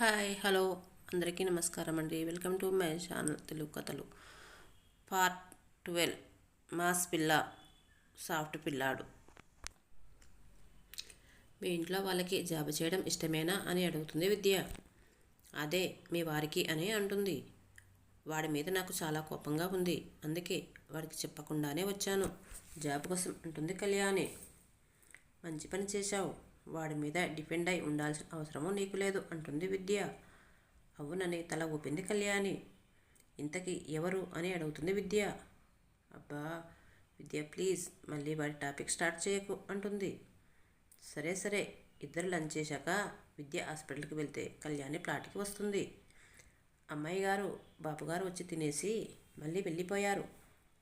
Hi hello. అందరికీ నమస్కారం అండి. Welcome to my channel Telugu కథలు. Part twelve. మాస్ పిల్ల సాఫ్ట్ పిల్లాడు. మీ ఇంట్లో వాళ్ళకి జాబ్ చేయడం ఇష్టమేనా అని అడుగుతుంది విద్య. అదే మీ వారికి అని అంటుంది. వాడి మీద నాకు చాలా కోపంగా ఉంది. అందుకే వాడికి చెప్పకుండానే వచ్చాను. జాబ్ కోసం అంటుంది కళ్యాణి. మంచి పని చేశావు. వాడి మీద డిపెండ్ అయి ఉండాల్సిన అవసరము నీకు లేదు అంటుంది విద్య. అవునని తల ఊపింది కళ్యాణి. ఇంతకీ ఎవరు అని అడుగుతుంది విద్య. అబ్బా విద్య ప్లీజ్ మళ్ళీ వాడి టాపిక్ స్టార్ట్ చేయకు అంటుంది. సరే సరే ఇద్దరు లంచ్ చేశాక విద్య హాస్పిటల్కి వెళ్తే కళ్యాణి ప్లాట్కి వస్తుంది. అమ్మాయి గారు బాబుగారు వచ్చి తినేసి మళ్ళీ వెళ్ళిపోయారు.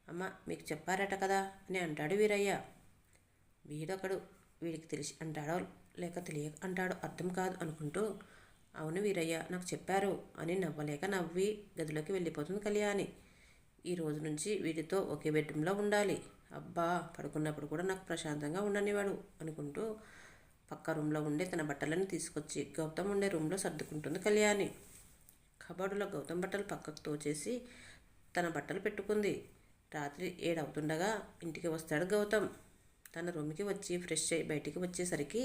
అమ్మ మీకు చెప్పారట కదా అని అంటాడు వీరయ్య. వీడొకడు వీడికి తెలిసి అంటాడో లేక తెలియక అంటాడో అర్థం కాదు అనుకుంటూ అవును వీరయ్య నాకు చెప్పారు అని నవ్వలేక నవ్వి గదిలోకి వెళ్ళిపోతుంది కళ్యాణి. ఈ రోజు నుంచి వీడితో ఒకే బెడ్రూమ్లో ఉండాలి. అబ్బా పడుకున్నప్పుడు కూడా నాకు ప్రశాంతంగా ఉండనివాడు అనుకుంటూ పక్క రూమ్లో ఉండే తన బట్టలను తీసుకొచ్చి గౌతమ్ ఉండే రూమ్లో సర్దుకుంటుంది కళ్యాణి. కబోర్డులో గౌతమ్ బట్టలు పక్కకు తోచేసి తన బట్టలు పెట్టుకుంది. రాత్రి ఏడవుతుండగా ఇంటికి వస్తాడు గౌతమ్. తన రూమ్కి వచ్చి ఫ్రెష్ అయ్యి బయటికి వచ్చేసరికి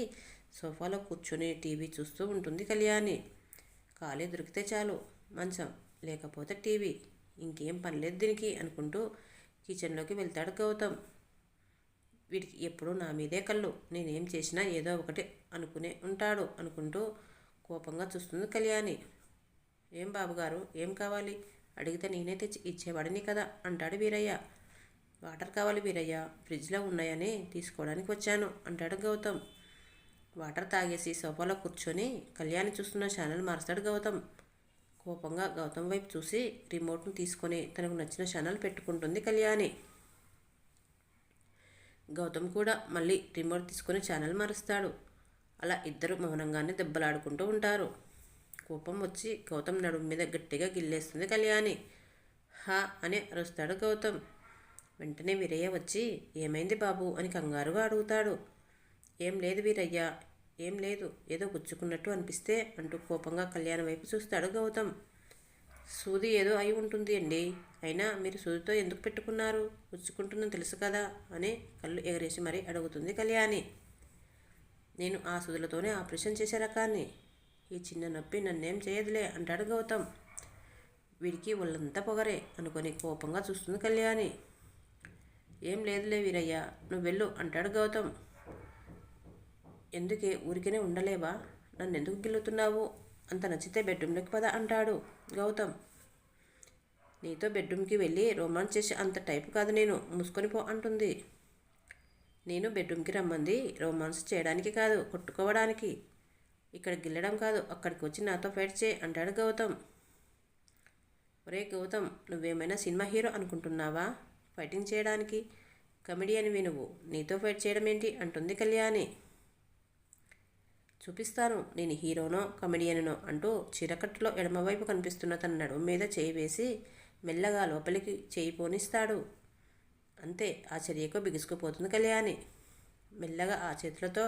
సోఫాలో కూర్చొని టీవీ చూస్తూ ఉంటుంది కళ్యాణి. ఖాళీ దొరికితే చాలు మంచం లేకపోతే టీవీ. ఇంకేం పనిలేదు దీనికి అనుకుంటూ కిచెన్లోకి వెళ్తాడు గౌతమ్. వీడికి ఎప్పుడూ నా మీదే కళ్ళు నేనేం చేసినా ఏదో ఒకటి అనుకునే ఉంటాడు అనుకుంటూ కోపంగా చూస్తుంది కళ్యాణి. ఏం బాబుగారు ఏం కావాలి? అడిగితే నేనే తెచ్చి ఇచ్చేవాడిని కదా అంటాడు వీరయ్య. వాటర్ కావాలి వీరయ్య ఫ్రిడ్జ్లో ఉన్నాయని తీసుకోవడానికి వచ్చాను అంటాడు గౌతమ్. వాటర్ తాగేసి సోఫాలో కూర్చొని కళ్యాణి చూస్తున్న ఛానల్ మారుస్తాడు గౌతమ్. కోపంగా గౌతమ్ వైపు చూసి రిమోట్ను తీసుకొని తనకు నచ్చిన ఛానల్ పెట్టుకుంటుంది కళ్యాణి. గౌతమ్ కూడా మళ్ళీ రిమోట్ తీసుకొని ఛానల్ మారుస్తాడు. అలా ఇద్దరు మౌనంగానే దెబ్బలాడుకుంటూ ఉంటారు. కోపం వచ్చి గౌతమ్ నడుము మీద గట్టిగా గిల్లేస్తుంది కళ్యాణి. హా అని అరుస్తాడు గౌతమ్. వెంటనే వీరయ్య వచ్చి ఏమైంది బాబు? అని కంగారుగా అడుగుతాడు. ఏం లేదు వీరయ్య ఏం లేదు. ఏదో గుచ్చుకున్నట్టు అనిపిస్తే అంటూ కోపంగా కళ్యాణ వైపు చూస్తాడు గౌతమ్. సూది ఏదో అయి ఉంటుంది అండి. అయినా మీరు సూదితో ఎందుకు పెట్టుకున్నారు? గుచ్చుకుంటుందని తెలుసు కదా అని కళ్ళు ఎగరేసి మరీ అడుగుతుంది కళ్యాణి. నేను ఆ సూదులతోనే ఆపరేషన్ చేసే రకాన్ని ఈ చిన్న నొప్పి నన్నేం చేయదులే అంటాడు గౌతమ్. వీడికి ఒళ్ళంతా పొగరే అనుకొని కోపంగా చూస్తుంది కళ్యాణి. ఏం లేదులే వీరయ్య నువ్వు వెళ్ళు అంటాడు గౌతమ్. ఎందుకే? ఊరికనే ఉండలేవా? నన్ను ఎందుకు గిల్లుతున్నావు? అంత నచ్చితే బెడ్రూమ్లోకి పద అంటాడు గౌతమ్. నీతో బెడ్రూమ్కి వెళ్ళి రొమాన్స్ చేసే అంత టైప్ కాదు నేను మూసుకొని పో అంటుంది. నేను బెడ్రూమ్కి రమ్మంది రొమాన్స్ చేయడానికి కాదు కొట్టుకోవడానికి. ఇక్కడ గిల్లడం కాదు అక్కడికి వచ్చి నాతో ఫైట్ చేయి అంటాడు గౌతమ్. ఒరే గౌతమ్ నువ్వేమైనా సినిమా హీరో అనుకుంటున్నావా? ఫైటింగ్ చేయడానికి? కమెడియన్ వినువు నీతో ఫైట్ చేయడం ఏంటి అంటుంది కళ్యాణి. చూపిస్తాను నేను హీరోనో కమెడియనో అంటూ చిరకట్టులో ఎడమవైపు కనిపిస్తున్న తన నడుము మీద చేయి వేసి మెల్లగా లోపలికి చేయి పోనిస్తాడు. అంతే ఆ చర్యకు బిగుసుకుపోతుంది కళ్యాణి. మెల్లగా ఆ చేతులతో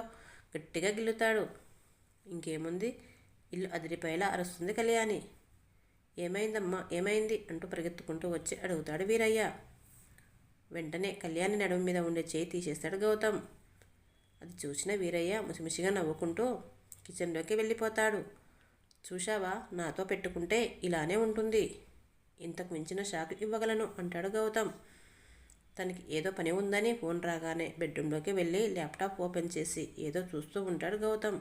గట్టిగా గిల్లుతాడు. ఇంకేముంది? ఇల్లు అదిరిపోయేలా అరుస్తుంది కళ్యాణి. ఏమైందమ్మా? ఏమైంది? అంటూ పరిగెత్తుకుంటూ వచ్చి అడుగుతాడు వీరయ్య. వెంటనే కళ్యాణి నడుము మీద ఉండే చేయి తీసేస్తాడు గౌతమ్. అది చూసిన వీరయ్య ముసిముసిగా నవ్వుకుంటూ కిచెన్లోకి వెళ్ళిపోతాడు. చూశావా? నాతో పెట్టుకుంటే ఇలానే ఉంటుంది. ఇంతకు మించిన షాక్ ఇవ్వగలను అంటాడు గౌతమ్. తనకి ఏదో పని ఉందని ఫోన్ రాగానే బెడ్రూమ్లోకి వెళ్ళి ల్యాప్టాప్ ఓపెన్ చేసి ఏదో చూస్తూ ఉంటాడు గౌతమ్.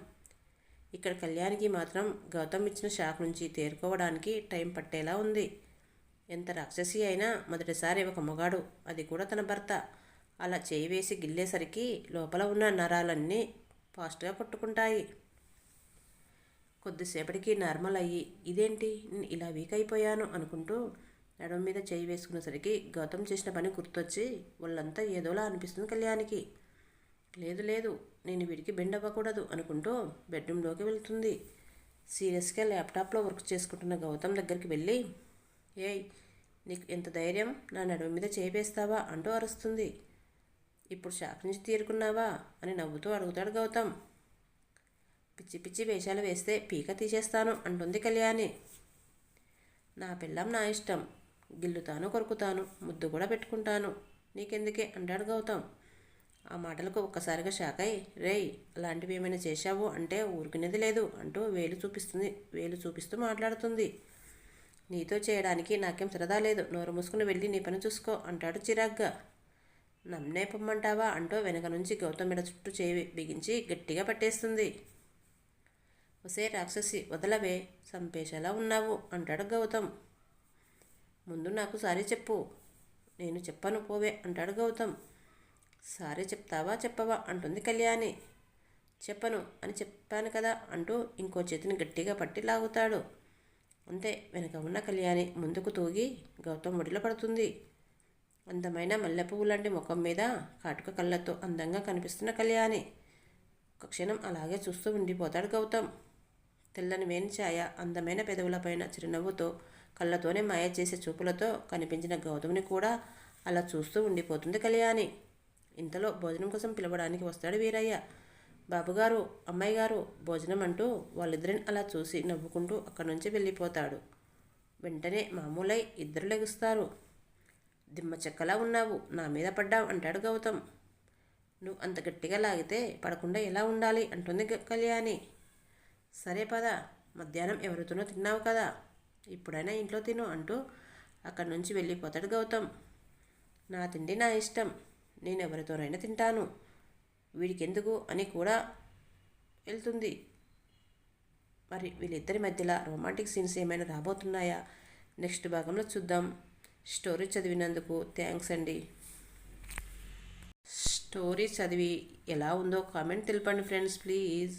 ఇక్కడ కళ్యాణికి మాత్రం గౌతమ్ ఇచ్చిన షాక్ నుంచి తేరుకోవడానికి టైం పట్టేలా ఉంది. ఎంత రాక్షసి అయినా మొదటిసారి ఒక మొగాడు అది కూడా తన భర్త. అలా చేయి వేసి గిల్లేసరికి లోపల ఉన్న నరాలన్నీ ఫాస్ట్గా కొట్టుకుంటాయి. కొద్దిసేపటికి నార్మల్ అయ్యి ఇదేంటి? నేను ఇలా వీక్ అయిపోయాను అనుకుంటూ నడుం మీద చేయి వేసుకునేసరికి గౌతమ్ చేసిన పని గుర్తొచ్చి వాళ్ళంతా ఏదోలా అనిపిస్తుంది కళ్యాణికి. లేదు లేదు నేను వీడికి బెండ్ అవ్వకూడదు అనుకుంటూ బెడ్రూమ్లోకి వెళ్తుంది. సీరియస్గా ల్యాప్టాప్లో వర్క్ చేసుకుంటున్న గౌతమ్ దగ్గరికి వెళ్ళి ఏయ్ నీకు ఇంత ధైర్యం? నా నడుము మీద చేపేస్తావా? అంటూ అరుస్తుంది. ఇప్పుడు షాక్ నుంచి తీరుకున్నావా? అని నవ్వుతూ అడుగుతాడు గౌతమ్. పిచ్చి పిచ్చి వేషాలు వేస్తే పీక తీసేస్తాను అంటుంది కళ్యాణి. నా పిల్లం నా ఇష్టం. గిల్లుతాను కొరుకుతాను ముద్దు కూడా పెట్టుకుంటాను. నీకెందుకే? అంటాడు గౌతమ్. ఆ మాటలకు ఒక్కసారిగా షాక్ అయి రేయ్ అలాంటివి ఏమైనా చేశావు అంటే ఊరుకునేది లేదు అంటూ వేలు చూపిస్తుంది వేలు చూపిస్తూ మాట్లాడుతుంది. నీతో చేయడానికి నాకేం సరదా లేదు. నోరు మూసుకుని వెళ్ళి నీ పని చూసుకో అంటాడు చిరాగ్గా. నన్నే పొమ్మంటావా? అంటూ వెనక నుంచి గౌతమ్ మెడ చుట్టూ చేయి బిగించి గట్టిగా పట్టేస్తుంది. ఒసే రాక్షసి వదలవే సంపేషలా ఉన్నావు? అంటాడు గౌతమ్. ముందు నాకు సారీ చెప్పు. నేను చెప్పను పోవే అంటాడు గౌతమ్. సారీ చెప్తావా చెప్పవా? అంటుంది కళ్యాణి. చెప్పను అని చెప్పాను కదా అంటూ ఇంకో చేతిని గట్టిగా పట్టి లాగుతాడు. అంతే వెనక ఉన్న కళ్యాణి ముందుకు తూగి గౌతమ్ ఒడిలో పడుతుంది. అందమైన మల్లెపువ్వు లాంటి ముఖం మీద కాటుక కళ్ళతో అందంగా కనిపిస్తున్న కళ్యాణి. ఒక క్షణం అలాగే చూస్తూ ఉండిపోతాడు గౌతమ్. తెల్లని వేణి ఛాయ అందమైన పెదవులపైన చిరునవ్వుతో కళ్ళతోనే మాయ చేసే చూపులతో కనిపించిన గౌతమ్ని కూడా అలా చూస్తూ ఉండిపోతుంది కళ్యాణి. ఇంతలో భోజనం కోసం పిలవడానికి వస్తాడు వీరయ్య. బాబుగారు అమ్మాయి గారు భోజనం అంటూ వాళ్ళిద్దరిని అలా చూసి నవ్వుకుంటూ అక్కడి నుంచి వెళ్ళిపోతాడు. వెంటనే మామూలై ఇద్దరు లెగుస్తారు. దిమ్మ చెక్కలా ఉన్నావు నా మీద పడ్డావు అంటాడు గౌతమ్. నువ్వు అంత గట్టిగా లాగితే పడకుండా ఎలా ఉండాలి అంటుంది కళ్యాణి. సరే పద మధ్యాహ్నం ఎవరితోనో తిన్నావు కదా ఇప్పుడైనా ఇంట్లో తిను అంటూ అక్కడి నుంచి వెళ్ళిపోతాడు గౌతమ్. నా తిండి నా ఇష్టం నేను ఎవరితోనైనా తింటాను. వీడికెందుకు అని కూడా వెళ్తుంది. మరి వీళ్ళిద్దరి మధ్యలో రొమాంటిక్ సీన్స్ ఏమైనా రాబోతున్నాయా? నెక్స్ట్ భాగంలో చూద్దాం. స్టోరీ చదివినందుకు థ్యాంక్స్ అండి. స్టోరీ చదివి ఎలా ఉందో కామెంట్ తెలపండి ఫ్రెండ్స్ ప్లీజ్